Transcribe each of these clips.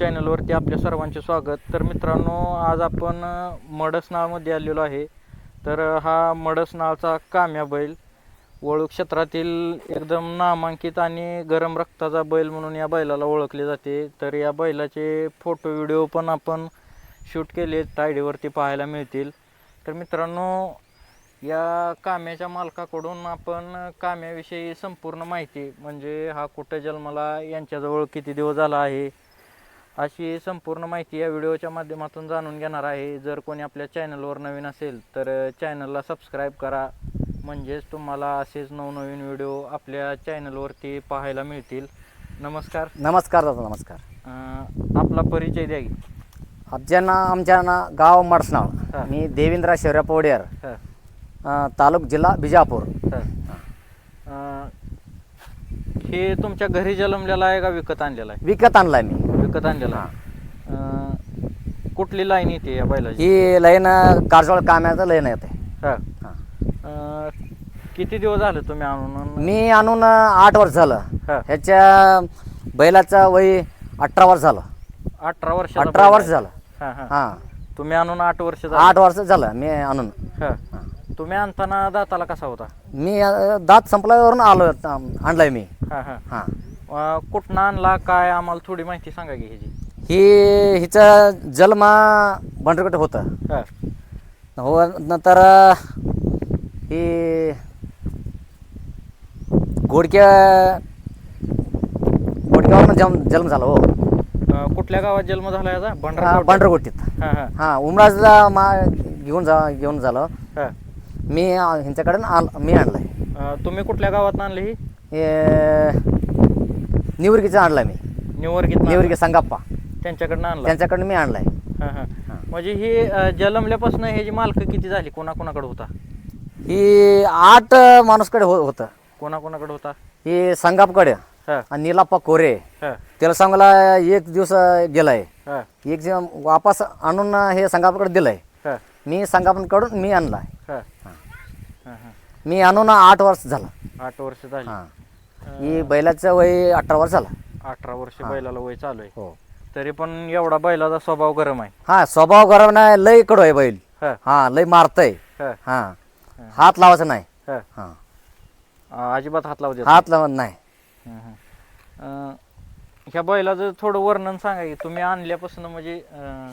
चॅनलवरती आपल्या सर्वांचे स्वागत. तर मित्रांनो आज आपण मडसनाळमध्ये आलेलो आहे. तर हा मडसनाळचा काम्या बैल ओळख क्षेत्रातील एकदम नामांकित आणि गरम रक्ताचा बैल म्हणून या बैलाला ओळखले जाते. तर या बैलाचे फोटो व्हिडिओ पण आपण शूट केले तायडीवरती पाहायला मिळतील. तर मित्रांनो या काम्याच्या मालकाकडून आपण काम्याविषयी संपूर्ण माहिती म्हणजे हा कुठं जन्माला यांच्याजवळ किती दिवस झाला आहे अशी संपूर्ण माहिती या व्हिडिओच्या माध्यमातून जाणून घेणार आहे. जर कोणी आपल्या चॅनलवर नवीन असेल तर चॅनलला सबस्क्राईब करा. म्हणजेच तुम्हाला असेच नवनवीन व्हिडिओ आपल्या चॅनलवरती पाहायला मिळतील. नमस्कार. नमस्कार दादा नमस्कार. अं, आपला परिचय द्या की. आमच्या ना आमच्या ना गाव. मडसनाळ. मी देवेंद्र शौर्य पवडेर. हं, अ, तालुक जिल्हा बिजापूर. हं. अं, हे तुमच्या घरी जन्मलेला आहे का विकत आणलेला आहे? विकत आणलाय मी. विकत आणलेला. अं, कुठली लाईन येते या बैलाची? ही लयन कारजवळ काम्याचं लयन येते हा. हा. अं, किती दिवस झाले तुम्ही आणून? मी आणून आठ वर्ष झालं. हा. ह्याच्या बैलाचं वय अठरा वर्ष झालं. अठरा वर्ष अठरा वर्ष झालं. हा हा. हां. तुम्ही आणून आठ वर्ष झाले. आठ वर्ष झालं मी आणून. हा. तुम्ही आणताना दाताला कसा होता? मी अ, दात संपल्यावरून आलो आणलाय मी. हा हा. हां. कुठनं आणला काय आम्हाला थोडी माहिती सांगा की ह्याची. ही हिचं जन्म बंडरकट होतं. हा. हो नंतर ही घोडक्या घोडक्यावरून जन्म जन्म झाला हो. अं, कुठल्या गावात जन्म झाला याचा? भंडारा बंडरगोटीत हा हा. हां उमराजला मा घेऊन जा घेऊन झालं. हा. मी आल मी आणलाय. अं, तुम्ही कुठल्या गावात आणली ही? हे निवर्गीचं आणलाय मी. निवर्गीत निवर्गी संगाप्पा. त्यांच्याकडनं आणला त्यांच्याकडून मी आणलाय. हा हा. म्हणजे ही अं, जन्मल्यापासून ह्याची मालक किती झाली कोणाकोणाकडे होता? ही आठ माणूसकडे हो होतं. कोणाकोणाकडे होता? ही संगापकडे हा. आणि नीलाप्पा कोरे. हा. त्याला सांगायला एक दिवस गेलाय. हा. एक दिवस वापस आणून हे संगापूरकडे दिलंय. हा. मी संगापूरकडून मी आणलाय. हा. हा हा. मी आणून आठ वर्ष झालं. आठ वर्ष झाली. हां. ही बैलाचं वय अठरा वर्ष झालं. अठरा वर्ष बैलाला वय चालू आहे. हो. तरी पण एवढा बैलाचा स्वभाव गरम आहे. हा स्वभाव गरम नाही लय कडू आहे बैल. हा. हा लय मारतय. हा. हा. हात लावायचा नाही. हा. हा. अं, अजिबात हात लावू देत हात लावत नाही. हं, हं. अं, ह्या बैलाचं थोडं वर्णन सांगा की तुम्ही आणल्यापासून म्हणजे अं,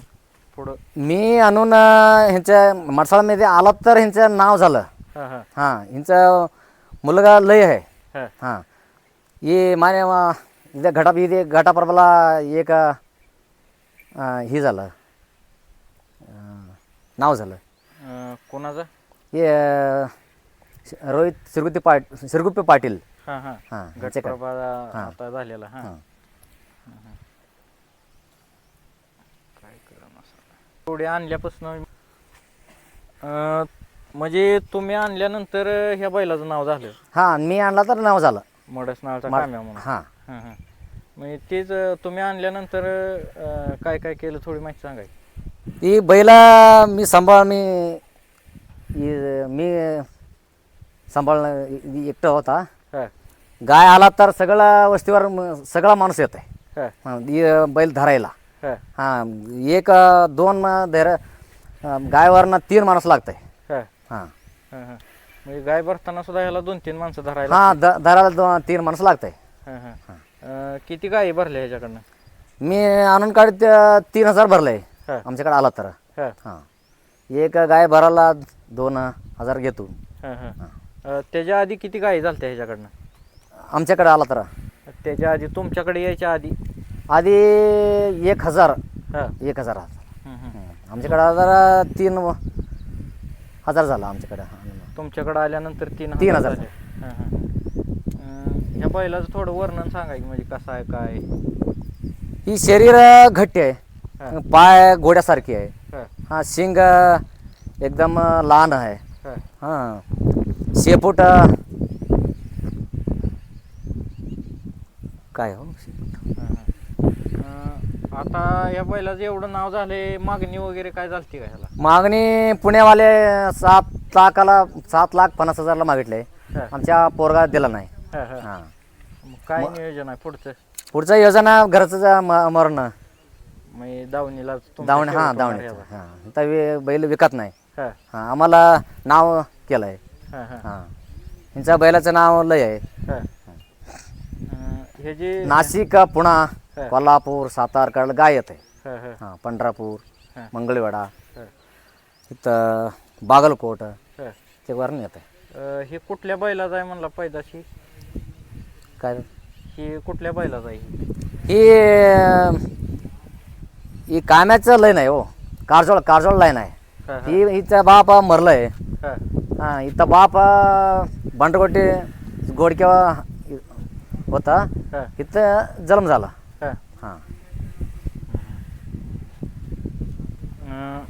थोडं मी आणून अं, ह्यांच्या मडसाळामध्ये आला तर ह्यांचं नाव झालं. हा हा. हा ह्यांचा मुलगा लय आहे. हा. हां. हे माने इथे घटा इथे घटापर्वाला एक हे झालं नाव झालं कोणाचं हे रोहित सिरगुप्पे पाट सिरगुप्पे पाटील हा हा हां हा. झालेला हा थोडे आणल्यापासून म्हणजे तुम्ही आणल्यानंतर ह्या बैलाचं नाव झालं हां मी आणला तर नाव झालं मडस नावाचा मा- काम्या म्हणून. हां. हां हां. म्हणजे तेच अं, तुम्ही आणल्यानंतर अं, काय काय केलं? थोडी माहिती सांगाय. ती बैला मी सांभाळ मी इ- मी सांभाळ एकटा होता. हा. गाय आला तर सगळ्या वस्तीवर म- सगळा माणूस येत आहे हा बैल धरायला. हा. हां एक अं, दोन धर गायवरनं तीन माणूस लागत आहे हा. हां. हा, हा. म्हणजे गाय भरताना सुद्धा ह्याला दोन तीन माणसं धरायला हां धरायला दोन तीन माणूस लागत आहे हा, हा. अं, किती गायी भरल्या ह्याच्याकडनं? मी आणून काढत तीन हजार भरले हा. आमच्याकडे आला तर. हा, हां. एक गाय भरायला दोन हजार घेतो. हा, हा. अं, त्याच्या आधी किती गायी झालत्या ह्याच्याकडनं? आमच्याकडे आला तर. त्याच्या आधी तुमच्याकडे यायच्या आधी? आधी एक हजार. हा. एक हजार हम्म, हम्म. आमच्याकडे हजार तीन हजार झाला आमच्याकडे. तुमच्याकडे आल्यानंतर तीन तीन हजार. झाले हा, हा. अं, ह्या बैलाचं थोडं वर्णन सांगा की म्हणजे कसं आहे काय ही शरीर घट्ट आहे हा. पाय घोड्यासारखी आहे हा, हा शिंग एकदम लहान आहे हा. हां शेपूट काय हो हा, हा. अं, आता या बैलाचं एवढं नाव झालंय मागणी वगैरे काय झालती का ह्याला मागणी पुण्यावाले सात लाखाला सात लाख पन्नास हजारला मागितले हा. आमच्या पोरगा दिला नाही. हा, हा. हां. मग काय नियोजन आहे पुढचं? पुढचं योजना घरचं जा- म- मरण. दावणीला तुमच्या दावणे हां. हां. आता वे- बैल विकत नाही. हा, हां आम्हाला नाव केलं आहे हा, हा, हां. यांच्या बैलाचं नाव लय आहे. हा. अं, हे जे नाशिक पुणा. कोल्हापूर सातारकडं गाय येत आहे. हा, हा, हां पंढरपूर हा. मंगळवेढा. हा, इथं बागलकोट हा. ते वरून येत अं, हे कुठल्या बैलाचं आहे म्हणला पैदाशी? काय? ही कुठल्या बैलाचं आहे? ही? ही काम्याचं लय नाही हो. कारजोळ कारजोळ लाईन आहे. हा, हा, ही हिचा बाप मरलंय. हा, हां इथं बाप बंडगोटे गोडक्या होता. हा, इथं जन्म झाला हा. हां अं,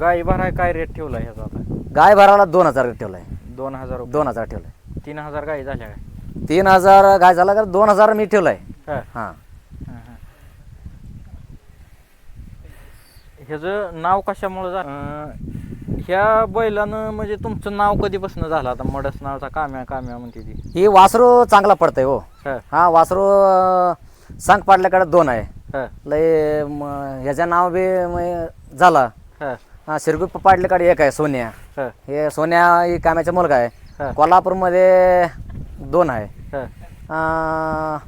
गाई भराय काय रेट ठेवला ह्याचा आता? गाय भराला दोन हजार ठेवलाय. दोन हजार रुपये. दोन हजार ठेवलाय. तीन हजार गाई झाल्या काय? तीन हजार गाय झाला का दोन हजार मी ठेवलाय. हा, हां. हा, हा. ह्याचं नाव कशामुळे झालं? ह्या बैलानं म्हणजे तुमचं नाव कधीपासून झालं? आता मडस नावचा काम्या काम्या म्हणते ती. ही वासरू चांगला पडतंय हो. हा, हा वासरू अं, सांग पाडल्याकडे दोन आहे. हा, लय म, ह्याचं नाव बी म, झाला. हा, हा शिरगुप्प पाडल्याकडे एक आहे सोन्या. हा, हे सोन्या ही काम्याचा मुलगा हा. आहे कोल्हापूरमध्ये दोन आहे. हा, अं,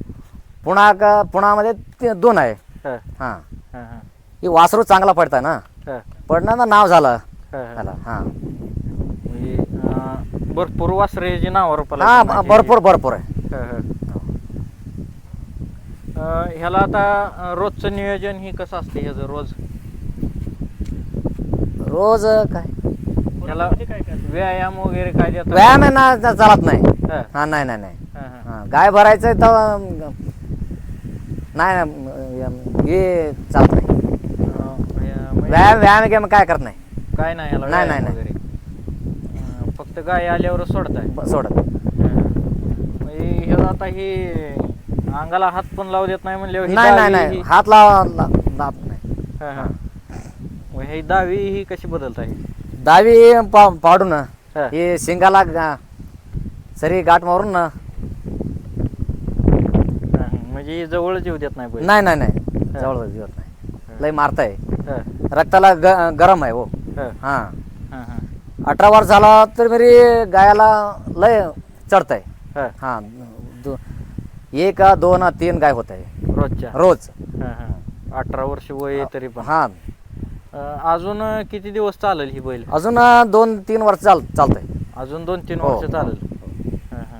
पुणा का पुण्यामध्ये ते दोन आहे. हा, हां. हा, हा, ही वासरू चांगला पडताय ना? हा, पडणार ना नाव झालं. हा, हा. हां. म्हणजे अं, भरपूर वासरे जी नावावर रुपाला हां. भरपूर भरपूर आहे. हा, हा. अं, ह्याला आता अं, रोजचं नियोजन ही कसं असते ह्याचं रोज? रोज काय? व्यायाम वगैरे काय देतात? व्यायाम आहे ना चा- चालत नाही. हा, हां नाही नाही नाही. हा, हा. हां गाय भरायचं तर अं, नाही नाही हे चालत नाही. अं, म्हणजे व्यायाम व्यायाम काय करत नाही. काय नाही नाही, व्यायाम नाही, वगैरे. अं, फक्त गाय आल्यावर सोडताय. ब- सोडत. म्हणजे ह्याला आता ही अंगाला हात पण लावू देत नाही म्हणल्यावर ही नाही नाही ही- हात लावा ला- लावत नाही. हा, हा. मग ही दावी ही कशी बदलता ही? दावी पा पाडून हा. हे शिंगाला गा- सरी गाठ मारून ना. म्हणजे ही जवळच येऊ देत नाही बैल. नाही नाही नाही. जवळ जीवत नाही. लय मारताय. हा, रक्ताला ग- गरम आहे हो. हा, हां. हा, हा, अठरा वर्ष झाला तर मेरी गायाला लय चढताय. हा. हां दो- एक दोन तीन गाय होत आहे रोजच्या. रोज. हा, हा. अठरा वर्ष वय आहे तरी पण. हां. अजून किती दिवस चालेल ही बैल? अजून दोन तीन वर्ष चाल चालतंय. अजून दोन तीन हो. वर्ष चालेल? हा, हा.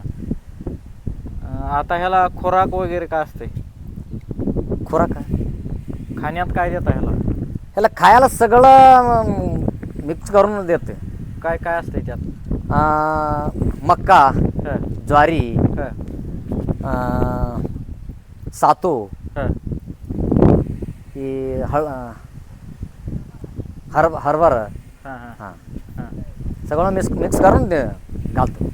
अं, आता ह्याला खोराक वगैरे काय असते खुराक? खाण्यात काय देता ह्याला? ह्याला खायला सगळं मिक्स करून देते काय काय असते त्यात? अं, मक्का हा, ज्वारी हा, अं, सातू हा. ही हळ हर हरभर हा, हा, हां हा. सगळं मिक्स मिक्स करून दे घालतो